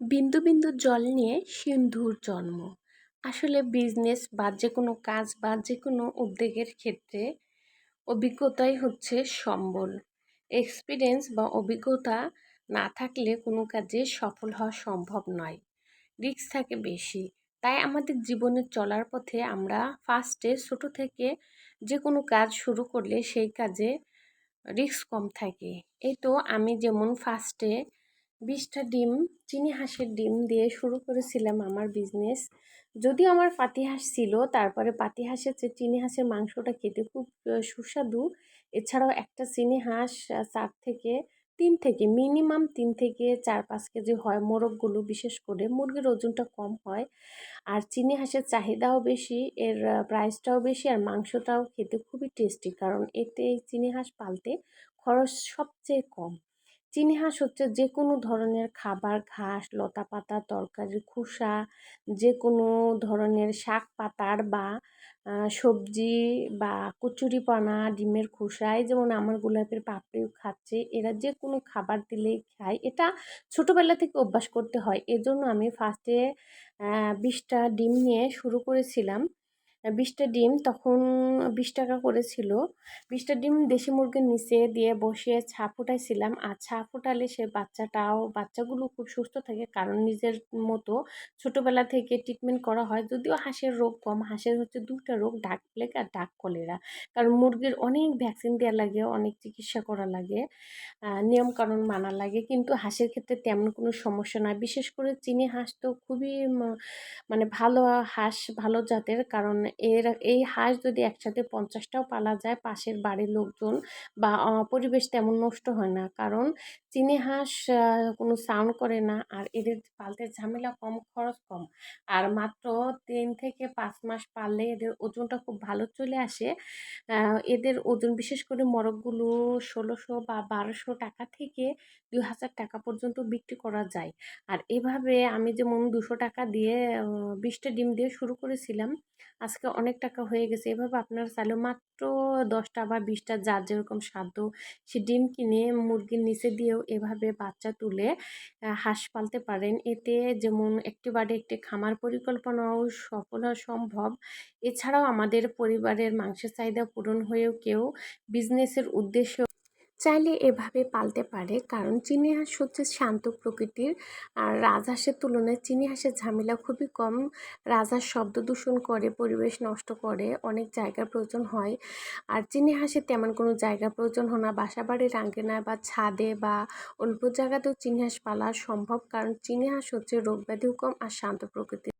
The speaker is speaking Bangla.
বিন্দু বিন্দু জল নিয়ে সিন্ধুর জন্ম। আসলে বিজনেস বা যে কোনো কাজ বা যে কোনো উদ্যোগের ক্ষেত্রে অভিজ্ঞতাই হচ্ছে সম্বল। এক্সপিরিয়েন্স বা অভিজ্ঞতা না থাকলে কোনো কাজে সফল হওয়া সম্ভব নয়। রিস্ক থাকে বেশি। তাই আমাদের জীবনে চলার পথে আমরা ফার্স্টে ছোটো থেকে যে কোনো কাজ শুরু করলে সেই কাজে রিস্ক কম থাকে। এই তো আমি যেমন ফার্স্টে বিশটা ডিম, চিনি হাঁসের ডিম দিয়ে শুরু করেছিলাম আমার বিজনেস যদিও আমার পাতি হাঁস ছিল, তারপরে পাতি হাঁসের চেয়ে চিনি হাঁসের মাংসটা খেতে খুব সুস্বাদু। এছাড়াও একটা চিনি হাঁস চার থেকে তিন থেকে মিনিমাম তিন থেকে চার পাঁচ কেজি হয় মোরগগুলো, বিশেষ করে মুরগির ওজনটা কম হয়। আর চিনি হাঁসের চাহিদাও বেশি, এর প্রাইসটাও বেশি, আর মাংসটাও খেতে খুবই টেস্টি কারণ এতে এই চিনি হাঁস পালতে খরচ সবচেয়ে কম। চিনি হাঁস হচ্ছে যে কোনো ধরনের খাবার, ঘাস লতা পাতা তরকারির খোসা যে কোনো ধরনের শাক পাতার বা সবজি বা কচুরিপানা, ডিমের খোসা, এই যেমন আমার গোলাপের পাপড়িও খাচ্ছে, এরা যে কোনো খাবার দিলেই খায়। এটা ছোটোবেলা থেকে অভ্যাস করতে হয়। এজন্য আমি ফার্স্টে বিশটা ডিম নিয়ে শুরু করেছিলাম। বিশটা ডিম তখন বিশ টাকা করেছিল। বিশটা ডিম দেশি মুরগির নিচে দিয়ে বসিয়ে ছা ফুটাইছিলাম। আর ছা ফুটালে সে বাচ্চাটাও, বাচ্চাগুলো খুব সুস্থ থাকে কারণ নিজের মতো ছোটোবেলা থেকে ট্রিটমেন্ট করা হয়। যদিও হাঁসের রোগ কম, হাঁসের হচ্ছে দুটা রোগ, ডাক প্লেগ আর ডাক কলেরা। কারণ মুরগির অনেক ভ্যাকসিন দেওয়া লাগে, অনেক চিকিৎসা করা লাগে নিয়মকানুন মানা লাগে। কিন্তু হাঁসের ক্ষেত্রে তেমন কোনো সমস্যা নয় বিশেষ করে চিনি হাঁস তো খুবই মানে ভালো হাঁস, ভালো জাতের। কারণ এর, এই হাঁস যদি একসাথে পঞ্চাশটাও পালা যায়, পাশের বাড়ির লোকজন বা পরিবেশ তেমন নষ্ট হয় না। কারণ চিনি হাঁস কোনো সাউন্ড করে না আর এদের পালতে ঝামেলা কম, খরচ কম। আর মাত্র তিন থেকে পাঁচ মাস পাললে এদের ওজনটা খুব ভালো চলে আসে। এদের ওজন বিশেষ করে মরগগুলো ষোলোশো বা বারোশো টাকা থেকে দুই হাজার টাকা পর্যন্ত বিক্রি করা যায়। আর এভাবে আমি যেমন দুশো টাকা দিয়ে বিশটা ডিম দিয়ে শুরু করেছিলাম, আজকে অনেক টাকা হয়ে গেছে। এভাবে আপনারা চাইলে মাত্র দশটা বা বিশটা যার যেরকম সাধ্য সে ডিম কিনে মুরগির নিচে দিয়েও এভাবে বাচ্চা তুলে হাঁস পালতে পারেন। এতে যেমন একটি বাড়ি একটি খামার পরিকল্পনাও সফল হওয়া সম্ভব। এছাড়াও আমাদের পরিবারের মাংসের চাহিদা পূরণ হয়েও কেউ বিজনেসের উদ্দেশ্য চাইলে এভাবে পালতে পারে। কারণ চিনি হাঁস হচ্ছে শান্ত প্রকৃতির। আর রাজহাঁসের তুলনায় চিনি হাঁসের ঝামেলা খুবই কম। রাজহাঁস শব্দ দূষণ করে, পরিবেশ নষ্ট করে, অনেক জায়গার প্রয়োজন হয়। আর চিনি হাঁসের তেমন কোনো জায়গার প্রয়োজন হয় না। বাসা বাড়ির আঙ্গিনায় বা ছাদে বা অল্প জায়গাতেও চিনি হাঁস পালা সম্ভব। কারণ চিনি হাঁস হচ্ছে রোগ ব্যাধিও কম আর শান্ত প্রকৃতির।